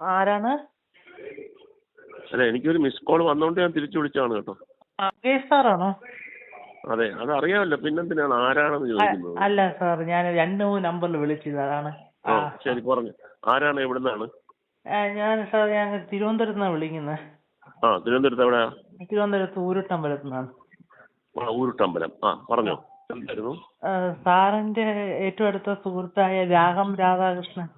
ആരാണ്? അല്ല എനിക്കൊരു മിസ് കോൾ വന്നോണ്ട് ഞാൻ തിരിച്ചു വിളിച്ചാണ് കേട്ടോ. ആ, സാറാണോ? അതെ അത് അറിയാമല്ലോ പിന്നെന്തിനാണ് ആരാണെന്ന് ചോദിക്കുന്നത്. അല്ല സാർ ഞാൻ രണ്ട് മൂന്ന് നമ്പറിൽ വിളിച്ചത് അതാണ്. ആ. ശരി പറഞ്ഞു. ആരാണ് എവിടുന്നാണ്? ഞാൻ സാർ ഞാൻ തിരുവനന്തപുരത്ത് നിന്നാണ് വിളിക്കുന്നത് ആ തിരുവനന്തപുരത്ത് എവിടെയാ? തിരുവനന്തപുരത്ത് ഊരുട്ടമ്പലത്തു നിന്നാണ് ആ ഊരുട്ടമ്പലം. ആ പറഞ്ഞോ. എന്തായിരുന്നു സാറിന്റെ ഏറ്റവും അടുത്ത സുഹൃത്തായ രാഗം രാധാകൃഷ്ണൻ.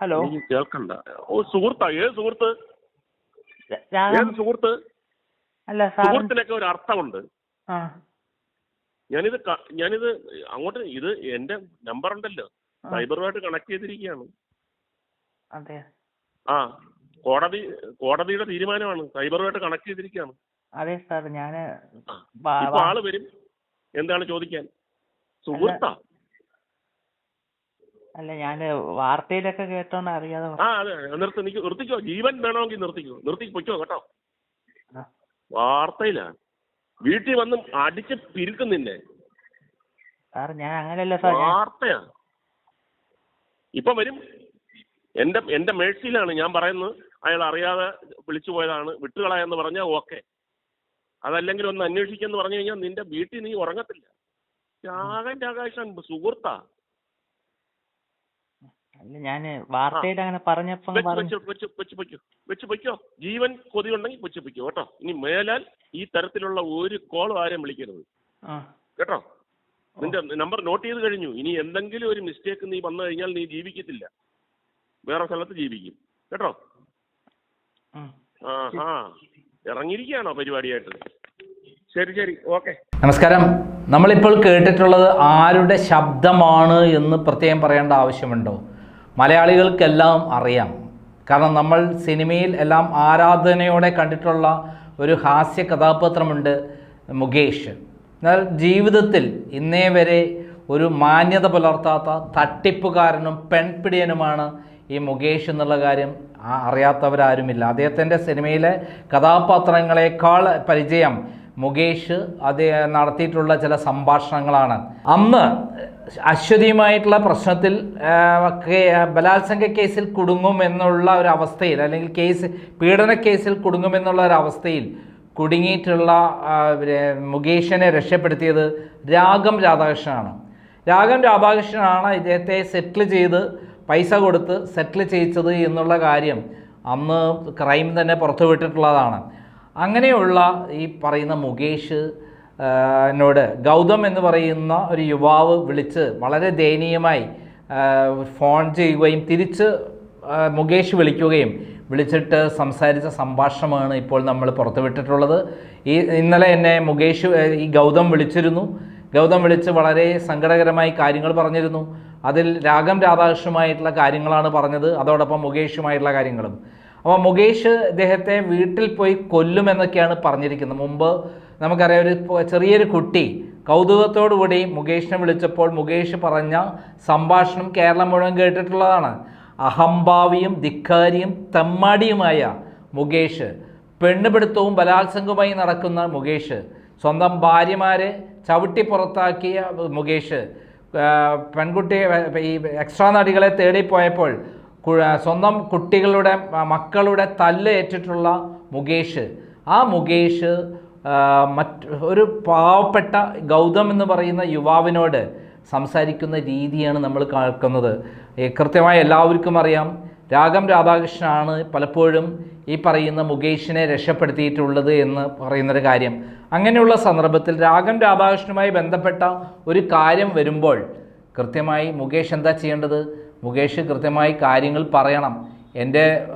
ഹലോ. കേൾക്കണ്ട. ഓ സുഹൃത്താ ഏത് സുഹൃത്ത്? ഏത് സുഹൃത്ത്? അല്ല സുഹൃത്തിനൊക്കെ ഒരു അർത്ഥമുണ്ട്. ഞാനിത് ഞാനിത് അങ്ങോട്ട് ഇത് എന്റെ നമ്പർ ഉണ്ടല്ലോ. സൈബറുമായിട്ട് കണക്ട് ചെയ്തിരിക്കുകയാണ്. അതെ. ആ കോടതി കോടതിയുടെ തീരുമാനമാണ്. സൈബറുമായിട്ട് കണക്ട് ചെയ്തിരിക്കുകയാണ്. അതെ സാർ ഞാൻ. ആൾ വരും. എന്താണ് ചോദിക്കാൻ? സുഹൃത്താ. അല്ല ഞാൻ വാർത്തയിലൊക്കെ കേട്ടോണ്ട് അറിയാതെ ആ അതെ നിർത്തി നിക്ക് നിർത്തിക്കോ. ജീവൻ വേണമെങ്കിൽ നിർത്തിക്കോ. നിർത്തി പൊയ്ക്കോ കേട്ടോ. വാർത്തയിലാണ് വീട്ടിൽ വന്ന് അടിച്ച് പിരുക്കുന്നില്ലേ? സാർ ഞാൻ അങ്ങനെയല്ല സാർ വാർത്തയാണ് വാർത്തയാ. ഇപ്പൊ വരും. എന്റെ എന്റെ മേഴ്സിയിലാണ് ഞാൻ പറയുന്നത്. അയാൾ അറിയാതെ വിളിച്ചു പോയതാണ്. വിട്ടുകളയെന്ന് പറഞ്ഞാൽ ഓക്കെ. അതല്ലെങ്കിൽ ഒന്ന് അന്വേഷിക്കുന്നു പറഞ്ഞു കഴിഞ്ഞാൽ നിന്റെ വീട്ടിൽ നീ ഉറങ്ങത്തില്ല. രാഗൻ രാകാശൻ സുഹൃത്താ. അല്ല ഞാൻ വാർത്തയിൽ അങ്ങനെ പറഞ്ഞപ്പോ വെച്ച് പൊയ്ക്കോ ജീവൻ കൊതി ഉണ്ടെങ്കിൽ വെച്ച് പൊയ്ക്കോ. കേട്ടോ. ഇനി മേലാൽ ഈ തരത്തിലുള്ള ഒരു കോൾ ആരെയും വിളിക്കരുത്. ആ. കേട്ടോ? നിന്റെ നമ്പർ നോട്ട് ചെയ്ത് കഴിഞ്ഞു. ഇനി എന്തെങ്കിലും ഒരു മിസ്റ്റേക്ക് നീ വന്നു കഴിഞ്ഞാൽ നീ ജീവിക്കത്തില്ല. വേറെ സ്ഥലത്ത് ജീവിക്കും. കേട്ടോ? ആ ആ. ഇറങ്ങിയിരിക്കുകയാണോ പരിപാടിയായിട്ട്? ശരി ശരി. ഓക്കെ. നമസ്കാരം. നമ്മളിപ്പോൾ കേട്ടിട്ടുള്ളത് ആരുടെ ശബ്ദമാണ് എന്ന് പ്രത്യേകം പറയേണ്ട ആവശ്യമുണ്ടോ? മലയാളികൾക്കെല്ലാം അറിയാം. കാരണം നമ്മൾ സിനിമയിൽ എല്ലാം ആരാധനയോടെ കണ്ടിട്ടുള്ള ഒരു ഹാസ്യ കഥാപാത്രമുണ്ട് മുകേഷ്. എന്നാൽ ജീവിതത്തിൽ ഇന്നേ വരെ ഒരു മാന്യത പുലർത്താത്ത തട്ടിപ്പുകാരനും പെൺപിടിയനുമാണ് ഈ മുകേഷ് എന്നുള്ള കാര്യം അറിയാത്തവരാരുമില്ല. അദ്ദേഹത്തിന്റെ സിനിമയിലെ കഥാപാത്രങ്ങളെക്കാൾ പരിചയം മുകേഷ് അത് നടത്തിയിട്ടുള്ള ചില സംഭാഷണങ്ങളാണ്. അന്ന് അശ്വതിയുമായിട്ടുള്ള പ്രശ്നത്തിൽ ബലാത്സംഗ കേസിൽ കുടുങ്ങും എന്നുള്ള ഒരു അവസ്ഥയിൽ അല്ലെങ്കിൽ കേസ് പീഡന കേസിൽ കുടുങ്ങുമെന്നുള്ള ഒരു അവസ്ഥയിൽ കുടുങ്ങിയിട്ടുള്ള മുകേഷിനെ രക്ഷപ്പെടുത്തിയത് രാഗം രാധാകൃഷ്ണനാണ്. രാഗം രാധാകൃഷ്ണനാണ് ഇദ്ദേഹത്തെ സെറ്റിൽ ചെയ്ത് പൈസ കൊടുത്ത് സെറ്റിൽ ചെയ്യിച്ചത് എന്നുള്ള കാര്യം അന്ന് ക്രൈം തന്നെ പുറത്തുവിട്ടിട്ടുള്ളതാണ്. അങ്ങനെയുള്ള ഈ പറയുന്ന മുകേഷ് നോട് എന്നോട് ഗൗതം എന്ന് പറയുന്ന ഒരു യുവാവ് വിളിച്ച് വളരെ ദയനീയമായി ഫോൺ ചെയ്യുകയും തിരിച്ച് മുകേഷ് വിളിക്കുകയും വിളിച്ചിട്ട് സംസാരിച്ച സംഭാഷണമാണ് ഇപ്പോൾ നമ്മൾ പുറത്തുവിട്ടിട്ടുള്ളത്. ഈ ഇന്നലെ എന്നെ മുകേഷ് ഈ ഗൗതം വിളിച്ചിരുന്നു. ഗൗതം വിളിച്ച് വളരെ സങ്കടകരമായി കാര്യങ്ങൾ പറഞ്ഞിരുന്നു. അതിൽ രാഗം രാധാകൃഷ്ണമായിട്ടുള്ള കാര്യങ്ങളാണ് പറഞ്ഞത്. അതോടൊപ്പം മുകേഷുമായിട്ടുള്ള കാര്യങ്ങളും. അപ്പോൾ മുകേഷ് ഇദ്ദേഹത്തെ വീട്ടിൽ പോയി കൊല്ലുമെന്നൊക്കെയാണ് പറഞ്ഞിരിക്കുന്നത്. മുമ്പ് നമുക്കറിയാം ഒരു ചെറിയൊരു കുട്ടി കൗതുകത്തോടുകൂടി മുകേഷിനെ വിളിച്ചപ്പോൾ മുകേഷ് പറഞ്ഞ സംഭാഷണം കേരളം മുഴുവൻ കേട്ടിട്ടുള്ളതാണ്. അഹംഭാവിയും ധിക്കാരിയും തെമ്മാടിയുമായ മുകേഷ് പെണ്ണുപിടുത്തവും ബലാത്സംഗവുമായി നടക്കുന്ന മുകേഷ് സ്വന്തം ഭാര്യമാരെ ചവിട്ടി പുറത്താക്കിയ മുകേഷ് പെൺകുട്ടിയെ ഈ എക്സ്ട്രാ നടികളെ തേടിപ്പോയപ്പോൾ സ്വന്തം കുട്ടികളുടെ മക്കളുടെ തല്ല് ഏറ്റിട്ടുള്ള മുകേഷ്. ആ മുകേഷ് മറ്റ് ഒരു പാവപ്പെട്ട ഗൗതം എന്ന് പറയുന്ന യുവാവിനോട് സംസാരിക്കുന്ന രീതിയാണ് നമ്മൾ കേൾക്കുന്നത്. കൃത്യമായി എല്ലാവർക്കും അറിയാം. രാഗം രാധാകൃഷ്ണനാണ് പലപ്പോഴും ഈ പറയുന്ന മുകേഷിനെ രക്ഷപ്പെടുത്തിയിട്ടുള്ളത് എന്ന് പറയുന്നൊരു കാര്യം. അങ്ങനെയുള്ള സന്ദർഭത്തിൽ രാഗം രാധാകൃഷ്ണനുമായി ബന്ധപ്പെട്ട ഒരു കാര്യം വരുമ്പോൾ കൃത്യമായി മുകേഷ് എന്താ ചെയ്യേണ്ടത്? മുകേഷ് കൃത്യമായി കാര്യങ്ങൾ പറയണം. എന്റെ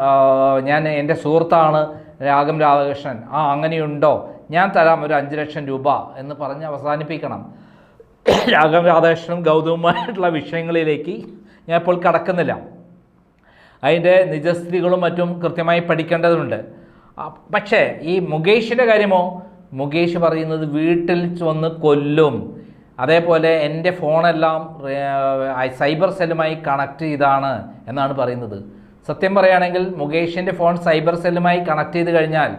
ഞാൻ എന്റെ സുഹൃത്താണ് രാഗം രാധാകൃഷ്ണൻ. ആ അങ്ങനെയുണ്ടോ? ഞാൻ തരാം ഒരു അഞ്ച് ലക്ഷം രൂപ എന്ന് പറഞ്ഞ് അവസാനിപ്പിക്കണം. രാഗം രാധാകൃഷ്ണനും ഗൗതമുമായിട്ടുള്ള വിഷയങ്ങളിലേക്ക് ഞാൻ ഇപ്പോൾ കടക്കുന്നില്ല. അതിന്റെ നിജസ്ഥിതികളും മറ്റും കൃത്യമായി പഠിക്കേണ്ടതുണ്ട്. പക്ഷേ ഈ മുകേഷിന്റെ കാര്യമോ? മുകേഷ് പറയുന്നത് വീട്ടിൽ വന്ന് കൊല്ലും. അതേപോലെ എന്റെ ഫോണെല്ലാം സൈബർ സെല്ലുമായി കണക്ട് ചെയ്താണ് എന്നാണ് പറയുന്നത്. സത്യം പറയുകയാണെങ്കിൽ മുകേഷിന്റെ ഫോൺ സൈബർ സെല്ലുമായി കണക്ട് ചെയ്ത് കഴിഞ്ഞാൽ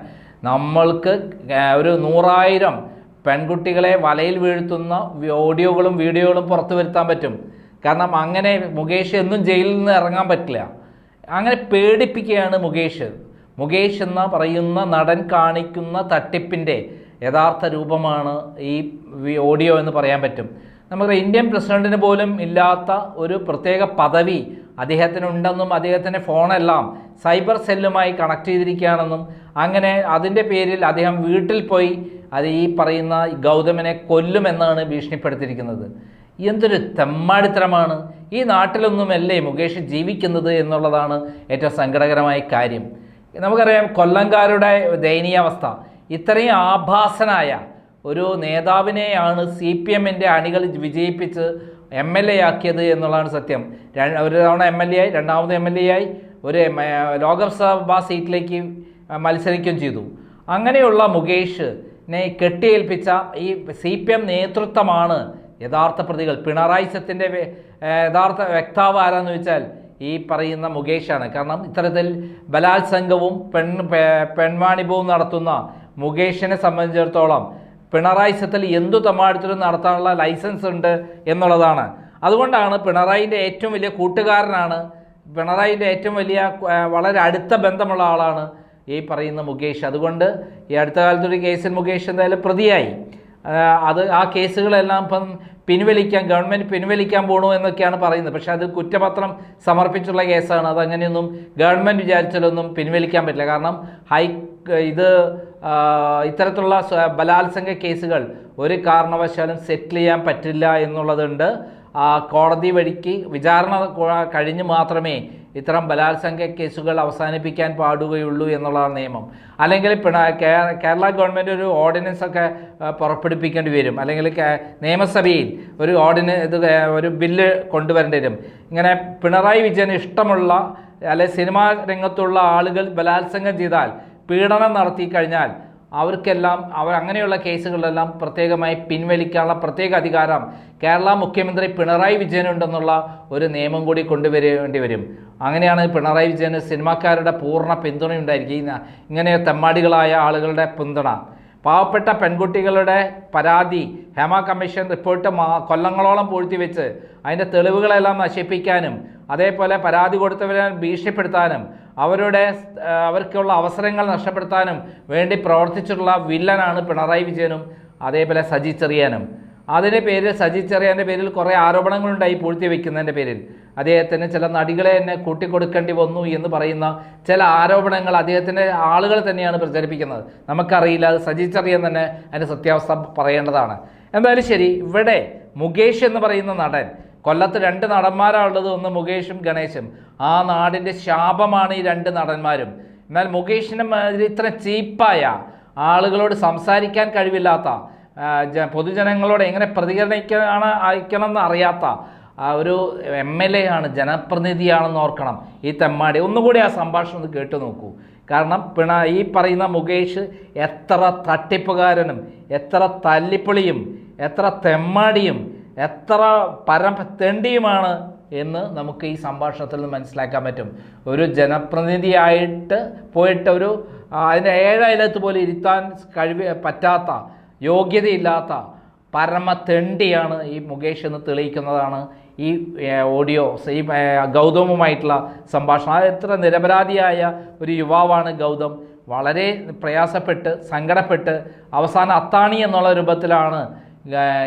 നമ്മൾക്ക് ഒരു നൂറായിരം പെൺകുട്ടികളെ വലയിൽ വീഴ്ത്തുന്ന ഓഡിയോകളും വീഡിയോകളും പുറത്തു വരുത്താൻ പറ്റും. കാരണം അങ്ങനെ മുകേഷ് എന്നും ജയിലിൽ നിന്ന് ഇറങ്ങാൻ പറ്റില്ല. അങ്ങനെ പേടിപ്പിക്കുകയാണ് മുകേഷ്. മുകേഷ് എന്ന് പറയുന്ന നടൻ കാണിക്കുന്ന തട്ടിപ്പിന്റെ യഥാർത്ഥ രൂപമാണ് ഈ ഓഡിയോ എന്ന് പറയാൻ പറ്റും. നമുക്ക് ഇന്ത്യൻ പ്രസിഡന്റിന് പോലും ഇല്ലാത്ത ഒരു പ്രത്യേക പദവി അദ്ദേഹത്തിനുണ്ടെന്നും അദ്ദേഹത്തിന്റെ ഫോണെല്ലാം സൈബർ സെല്ലുമായി കണക്ട് ചെയ്തിരിക്കുകയാണെന്നും അങ്ങനെ അതിന്റെ പേരിൽ അദ്ദേഹം വീട്ടിൽ പോയി അത് ഈ പറയുന്ന ഗൗതമനെ കൊല്ലുമെന്നാണ് ഭീഷണിപ്പെടുത്തിയിരിക്കുന്നത്. എന്തൊരു തെമ്മാടിത്തരമാണ്. ഈ നാട്ടിലൊന്നുമല്ലേ മുകേഷ് ജീവിക്കുന്നത് എന്നുള്ളതാണ് ഏറ്റവും സങ്കടകരമായ കാര്യം. നമുക്കറിയാം കൊല്ലംകാരുടെ ദയനീയാവസ്ഥ. ഇത്രയും ആഭാസനായ ഒരു നേതാവിനെയാണ് സി പി എമ്മിന്റെ അണികൾ വിജയിപ്പിച്ച് എം എൽ എ ആക്കിയത് എന്നുള്ളതാണ് സത്യം. ഒരു തവണ എം എൽ എ ആയി രണ്ടാമത് എം എൽ എ ആയി ഒരു ലോകസഭാ സീറ്റിലേക്ക് മത്സരിക്കുകയും ചെയ്തു. അങ്ങനെയുള്ള മുകേഷിനെ കെട്ടിയേൽപ്പിച്ച ഈ സി പി എം നേതൃത്വമാണ് യഥാർത്ഥ പ്രതികൾ. പിണറായി സത്യന്റെ യഥാർത്ഥ വ്യക്താവ് ആരാന്ന് വെച്ചാൽ ഈ പറയുന്ന മുകേഷാണ്. കാരണം ഇത്തരത്തിൽ ബലാത്സംഗവും പെൺ പെൺവാണിഭവും നടത്തുന്ന മുകേഷിനെ സംബന്ധിച്ചിടത്തോളം പിണറായി സത്തിൽ എന്തു തമ്മാടിത്തരും നടത്താനുള്ള ലൈസൻസ് ഉണ്ട് എന്നുള്ളതാണ്. അതുകൊണ്ടാണ് പിണറായിന്റെ ഏറ്റവും വലിയ കൂട്ടുകാരനാണ് പിണറായിന്റെ ഏറ്റവും വലിയ വളരെ അടുത്ത ബന്ധമുള്ള ആളാണ് ഈ പറയുന്ന മുകേഷ്. അതുകൊണ്ട് ഈ അടുത്ത കാലത്തൊരു കേസിൽ മുകേഷ് എന്തായാലും പ്രതിയായി. അത് ആ കേസുകളെല്ലാം ഇപ്പം പിൻവലിക്കാൻ ഗവൺമെന്റ് പിൻവലിക്കാൻ പോകണു എന്നൊക്കെയാണ് പറയുന്നത്. പക്ഷേ അത് കുറ്റപത്രം സമർപ്പിച്ചുള്ള കേസാണ്. അതങ്ങനെയൊന്നും ഗവൺമെന്റ് വിചാരിച്ചാലൊന്നും പിൻവലിക്കാൻ പറ്റില്ല. കാരണം ഹൈ ഇത് ഇത്തരത്തിലുള്ള ബലാത്സംഗ കേസുകൾ ഒരു കാരണവശാലും സെറ്റിൽ ചെയ്യാൻ പറ്റില്ല എന്നുള്ളതുണ്ട്. കോടതി വഴിക്ക് വിചാരണ കഴിഞ്ഞ് മാത്രമേ ഇത്തരം ബലാത്സംഗ കേസുകൾ അവസാനിപ്പിക്കാൻ പാടുകയുള്ളൂ എന്നുള്ളതാണ് നിയമം. അല്ലെങ്കിൽ പിണ കേരള ഗവൺമെന്റ് ഒരു ഓർഡിനൻസ് ഒക്കെ പുറപ്പെടുപ്പിക്കേണ്ടി വരും. അല്ലെങ്കിൽ നിയമസഭയിൽ ഒരു ഓർഡിന ഇത് ഒരു ബില്ല് കൊണ്ടുവരേണ്ടി വരും. ഇങ്ങനെ പിണറായി വിജയന് ഇഷ്ടമുള്ള അല്ലെ സിനിമാ രംഗത്തുള്ള ആളുകൾ ബലാത്സംഗം ചെയ്താൽ പീഡനം നടത്തി കഴിഞ്ഞാൽ അവർക്കെല്ലാം അവർ അങ്ങനെയുള്ള കേസുകളിലെല്ലാം പ്രത്യേകമായി പിൻവലിക്കാനുള്ള പ്രത്യേക അധികാരം കേരള മുഖ്യമന്ത്രി പിണറായി വിജയനുണ്ടെന്നുള്ള ഒരു നിയമം കൂടി കൊണ്ടുവരേണ്ടി വരും. അങ്ങനെയാണ് പിണറായി വിജയന് സിനിമാക്കാരുടെ പൂർണ പിന്തുണ ഉണ്ടായിരിക്കും ഇങ്ങനെ തെമ്മാടികളായ ആളുകളുടെ പിന്തുണ. പാവപ്പെട്ട പെൺകുട്ടികളുടെ പരാതി ഹേമ കമ്മീഷൻ റിപ്പോർട്ട് കൊല്ലങ്ങളോളം പൂഴ്ത്തി വെച്ച് അതിന്റെ തെളിവുകളെല്ലാം നശിപ്പിക്കാനും അതേപോലെ പരാതി കൊടുത്തവരെ ഭീഷണിപ്പെടുത്താനും അവരുടെ അവർക്കുള്ള അവസരങ്ങൾ നഷ്ടപ്പെടുത്താനും വേണ്ടി പ്രവർത്തിച്ചിട്ടുള്ള വില്ലനാണ് പിണറായി വിജയനും അതേപോലെ സജി ചെറിയാനും. അതിന്റെ പേരിൽ സജി ചെറിയാന്റെ പേരിൽ കുറേ ആരോപണങ്ങളുണ്ടായി പൂഴ്ത്തി വയ്ക്കുന്നതിന്റെ പേരിൽ. അദ്ദേഹത്തിന് ചില നടികളെ തന്നെ കൂട്ടിക്കൊടുക്കേണ്ടി വന്നു എന്ന് പറയുന്ന ചില ആരോപണങ്ങൾ അദ്ദേഹത്തിന്റെ ആളുകൾ തന്നെയാണ് പ്രചരിപ്പിക്കുന്നത്. നമുക്കറിയില്ല അത് സജി ചെറിയാൻ തന്നെ അതിന്റെ സത്യാവസ്ഥ പറയേണ്ടതാണ്. എന്തായാലും ശരി ഇവിടെ മുകേഷ് എന്ന് പറയുന്ന നടൻ കൊല്ലത്ത് രണ്ട് നടന്മാരാണുള്ളത്. ഒന്ന് മുകേഷും ഗണേശും. ആ നാടിന്റെ ശാപമാണ് ഈ രണ്ട് നടന്മാരും. എന്നാൽ മുകേഷിനെ മാതിരി ഇത്ര ചീപ്പായ ആളുകളോട് സംസാരിക്കാൻ കഴിവില്ലാത്ത പൊതുജനങ്ങളോട് എങ്ങനെ പ്രതികരിക്കാണ് അയക്കണം അറിയാത്ത ഒരു എം എൽ എ ആണ് ജനപ്രതിനിധിയാണെന്ന് ഓർക്കണം. ഈ തെമ്മാടി. ഒന്നുകൂടി ആ സംഭാഷണം ഒന്ന് കേട്ടു നോക്കൂ. കാരണം പിണ ഈ പറയുന്ന മുകേഷ് എത്ര തട്ടിപ്പുകാരനും എത്ര തല്ലിപ്പൊളിയും എത്ര തെമ്മാടിയും എത്ര പരം തെണ്ടിയുമാണ് എന്ന് നമുക്ക് ഈ സംഭാഷണത്തിൽ നിന്ന് മനസ്സിലാക്കാൻ പറ്റും. ഒരു ജനപ്രതിനിധിയായിട്ട് പോയിട്ട് ഒരു അതിന്റെ ഏഴയലത്ത് പോലെ ഇരുത്താൻ കഴിവ് പറ്റാത്ത യോഗ്യതയില്ലാത്ത പരമ തെണ്ടിയാണ് ഈ മുകേഷ് എന്ന് തെളിയിക്കുന്നതാണ് ഈ ഓഡിയോ ഈ ഗൗതമുമായിട്ടുള്ള സംഭാഷണം. അത് എത്ര നിരപരാധിയായ ഒരു യുവാവാണ് ഗൗതം. വളരെ പ്രയാസപ്പെട്ട് സങ്കടപ്പെട്ട് അവസാനം അത്താണി എന്നുള്ള രൂപത്തിലാണ്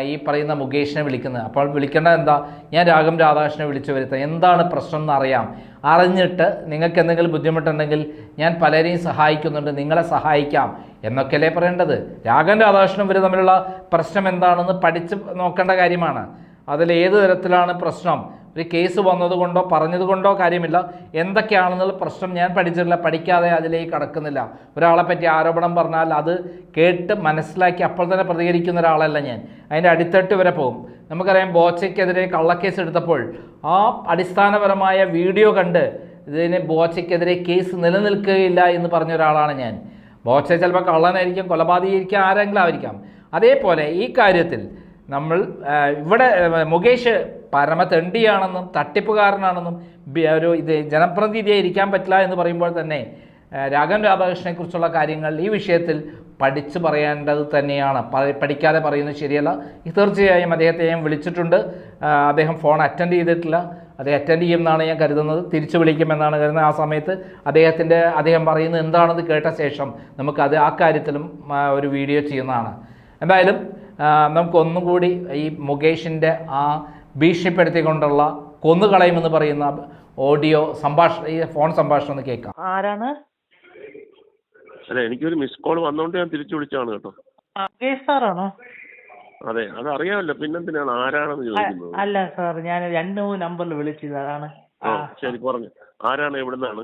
ഈ പറയുന്ന മുകേഷിനെ വിളിക്കുന്നത്. അപ്പോൾ വിളിക്കേണ്ടത് എന്താ? ഞാൻ രാഘം രാധാകൃഷ്ണനെ വിളിച്ചു വരുത്താം എന്താണ് പ്രശ്നം എന്ന് അറിയാം. അറിഞ്ഞിട്ട് നിങ്ങൾക്ക് എന്തെങ്കിലും ബുദ്ധിമുട്ടുണ്ടെങ്കിൽ ഞാൻ പലരെയും സഹായിക്കുന്നുണ്ട്. നിങ്ങളെ സഹായിക്കാം എന്നൊക്കെയല്ലേ പറയേണ്ടത്. രാഘം രാധാകൃഷ്ണൻ ഇവർ തമ്മിലുള്ള പ്രശ്നം എന്താണെന്ന് പഠിച്ച് നോക്കേണ്ട കാര്യമാണ്. അതിൽ ഏത് തരത്തിലാണ് പ്രശ്നം? ഒരു കേസ് വന്നതുകൊണ്ടോ പറഞ്ഞതുകൊണ്ടോ കാര്യമില്ല. എന്തൊക്കെയാണെന്നുള്ള പ്രശ്നം ഞാൻ പഠിച്ചിട്ടില്ല പഠിക്കാതെ അതിലേക്ക് കടക്കുന്നില്ല. ഒരാളെ പറ്റി ആരോപണം പറഞ്ഞാൽ അത് കേട്ട് മനസ്സിലാക്കി അപ്പോൾ തന്നെ പ്രതികരിക്കുന്ന ഒരാളല്ല ഞാൻ. അതിന്റെ അടിത്തട്ട് വരെ പോകും. നമുക്കറിയാം ബോച്ചയ്ക്കെതിരെ കള്ളക്കേസ് എടുത്തപ്പോൾ ആ അടിസ്ഥാനപരമായ വീഡിയോ കണ്ട് ഇതിന് ബോച്ചയ്ക്കെതിരെ കേസ് നിലനിൽക്കുകയില്ല എന്ന് പറഞ്ഞ ഒരാളാണ് ഞാൻ. ബോച്ച ചിലപ്പോൾ കള്ളനായിരിക്കും കൊലപാതകമായിരിക്കാം ആരെങ്കിലും ആയിരിക്കാം. അതേപോലെ ഈ കാര്യത്തിൽ നമ്മൾ ഇവിടെ മുകേഷ് പരമതെണ്ടിയാണെന്നും തട്ടിപ്പുകാരനാണെന്നും ഒരു ഇത് ജനപ്രതിനിധിയെ ഇരിക്കാൻ പറ്റില്ല എന്ന് പറയുമ്പോൾ തന്നെ രാഘവൻ രാധാകൃഷ്ണനെക്കുറിച്ചുള്ള കാര്യങ്ങൾ ഈ വിഷയത്തിൽ പഠിച്ച് പറയേണ്ടത് തന്നെയാണ്. പഠിക്കാതെ പറയുന്നത് ശരിയല്ല. തീർച്ചയായും അദ്ദേഹത്തെ ഞാൻ വിളിച്ചിട്ടുണ്ട്. അദ്ദേഹം ഫോൺ അറ്റൻഡ് ചെയ്തിട്ടില്ല. അദ്ദേഹം അറ്റൻഡ് ചെയ്യുമെന്നാണ് ഞാൻ കരുതുന്നത്. തിരിച്ചു വിളിക്കുമെന്നാണ് കരുതുന്നത്. ആ സമയത്ത് അദ്ദേഹത്തിന്റെ അദ്ദേഹം പറയുന്നത് എന്താണെന്ന് കേട്ട ശേഷം നമുക്കത് ആ കാര്യത്തിലും ഒരു വീഡിയോ ചെയ്യുന്നതാണ്. എന്തായാലും നമുക്കൊന്നും കൂടി ഈ മുകേഷിന്റെ ആ ഭീഷണിപ്പെടുത്തിക്കൊണ്ടുള്ള കൊന്നുകളയുമെന്ന് പറയുന്ന ഓഡിയോ സംഭാഷണം ഈ ഫോൺ സംഭാഷണം ഒന്ന് കേൾക്കാം. ആരാണ്? അല്ല എനിക്കൊരു മിസ് കോൾ വന്നോണ്ട് ഞാൻ തിരിച്ചു വിളിച്ചാണ് കേട്ടോ. സാറാണോ അതെ അത് അറിയാമല്ലോ പിന്നെന്തിനാണ് ആരാണെന്ന് ചോദിക്കുന്നത്. അല്ല സാർ ഞാൻ രണ്ട് മൂന്ന് നമ്പറിൽ വിളിച്ചതാണ്. ശരി പറഞ്ഞു. ആരാണ് എവിടുന്നാണ്?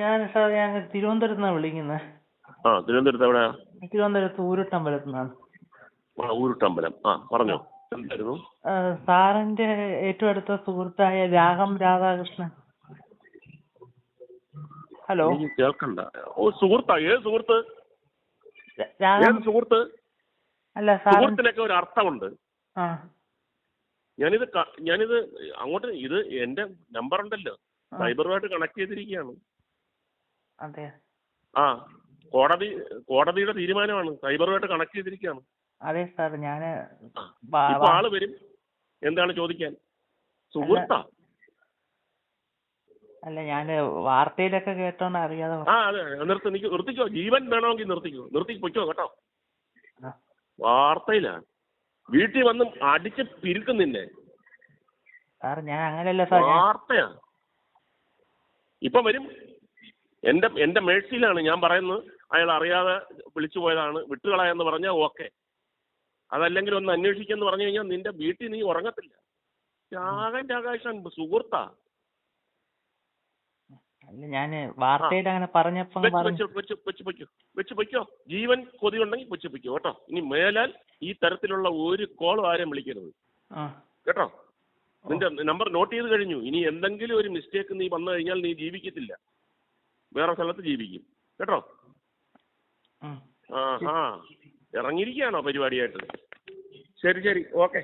ഞാൻ സാർ ഞാൻ തിരുവനന്തപുരത്ത് നിന്നാണ് വിളിക്കുന്നത് ആ തിരുവനന്തപുരത്ത് എവിടെയാ? തിരുവനന്തപുരത്ത് ഊരുട്ടമ്പലത്ത് നിന്നാണ് ഊരുട്ടമ്പലം. ആ പറഞ്ഞോ. എന്തായിരുന്നു സാറിന്റെ ഏറ്റവും അടുത്ത സുഹൃത്തായ രാഗം രാധാകൃഷ്ണൻ. ഹലോ? കേൾക്കണ്ട. ഓ സുഹൃത്താ ഏത് സുഹൃത്ത്? ഏത് സുഹൃത്ത്? അല്ല സുഹൃത്തിനൊക്കെ ഒരു അർത്ഥമുണ്ട്. ഞാനിത് ഞാനിത് അങ്ങോട്ട് ഇത് എന്റെ നമ്പർ ഉണ്ടല്ലോ സൈബറുമായിട്ട് കണക്ട് ചെയ്തിരിക്കുകയാണ്. അതെ ആ കോടതി കോടതിയുടെ തീരുമാനമാണ്. സൈബറുമായിട്ട് കണക്ട് ചെയ്തിരിക്കുകയാണ്. അതെ സാർ ഞാൻ ഇപ്പൊ ആൾ വരും. എന്താണ് ചോദിക്കാൻ? സുഹൃത്താ? അല്ല ഞാൻ വാർത്തയിലൊക്കെ കേട്ടോണ്ട് അറിയാതെ ആ അതെ നിർത്തി നിക്ക് നിർത്തിക്കോ. ജീവൻ വേണമെങ്കിൽ നിർത്തിക്കോ. നിർത്തി പൊയ്ക്കോ കേട്ടോ. വാർത്തയിലാണ് വീട്ടിൽ വന്ന് അടിച്ച് പിരിക്കും നിന്നെ. സാർ ഞാൻ അങ്ങനെയല്ല സാർ വാർത്തയാണ് വാർത്തയാ. ഇപ്പൊ വരും. എന്റെ എന്റെ മേഴ്സിയിലാണ് ഞാൻ പറയുന്നത്. അയാൾ അറിയാതെ വിളിച്ചു പോയതാണ്. വിട്ടുകളയെന്ന് പറഞ്ഞാൽ ഓക്കെ അതല്ലെങ്കിൽ ഒന്ന് അന്വേഷിക്കുന്ന പറഞ്ഞു കഴിഞ്ഞാൽ നിന്റെ വീട്ടിൽ നീ ഉറങ്ങത്തില്ല. രാഗന്റെ ആകാശം സുഹൃത്താ. ഞാൻ വാർത്തയിൽ അങ്ങനെ പറഞ്ഞപ്പോ വെച്ച് പൊയ്ക്കോ. ജീവൻ കൊതി ഉണ്ടെങ്കിൽ വെച്ച് പൊയ്ക്കോ കേട്ടോ. ഇനി മേലാൽ ഈ തരത്തിലുള്ള ഒരു കോൾ ആരെയും വിളിക്കരുത്. കേട്ടോ? നിന്റെ നമ്പർ നോട്ട് ചെയ്ത് കഴിഞ്ഞു. ഇനി എന്തെങ്കിലും ഒരു മിസ്റ്റേക്ക് നീ വന്നു കഴിഞ്ഞാൽ നീ ജീവിക്കത്തില്ല. വേറെ സ്ഥലത്ത് ജീവിക്കും. കേട്ടോ? ആ ആ. ഇറങ്ങിയിരിക്കുകയാണോ പരിപാടിയായിട്ട്? ശരി ശരി. ഓക്കെ.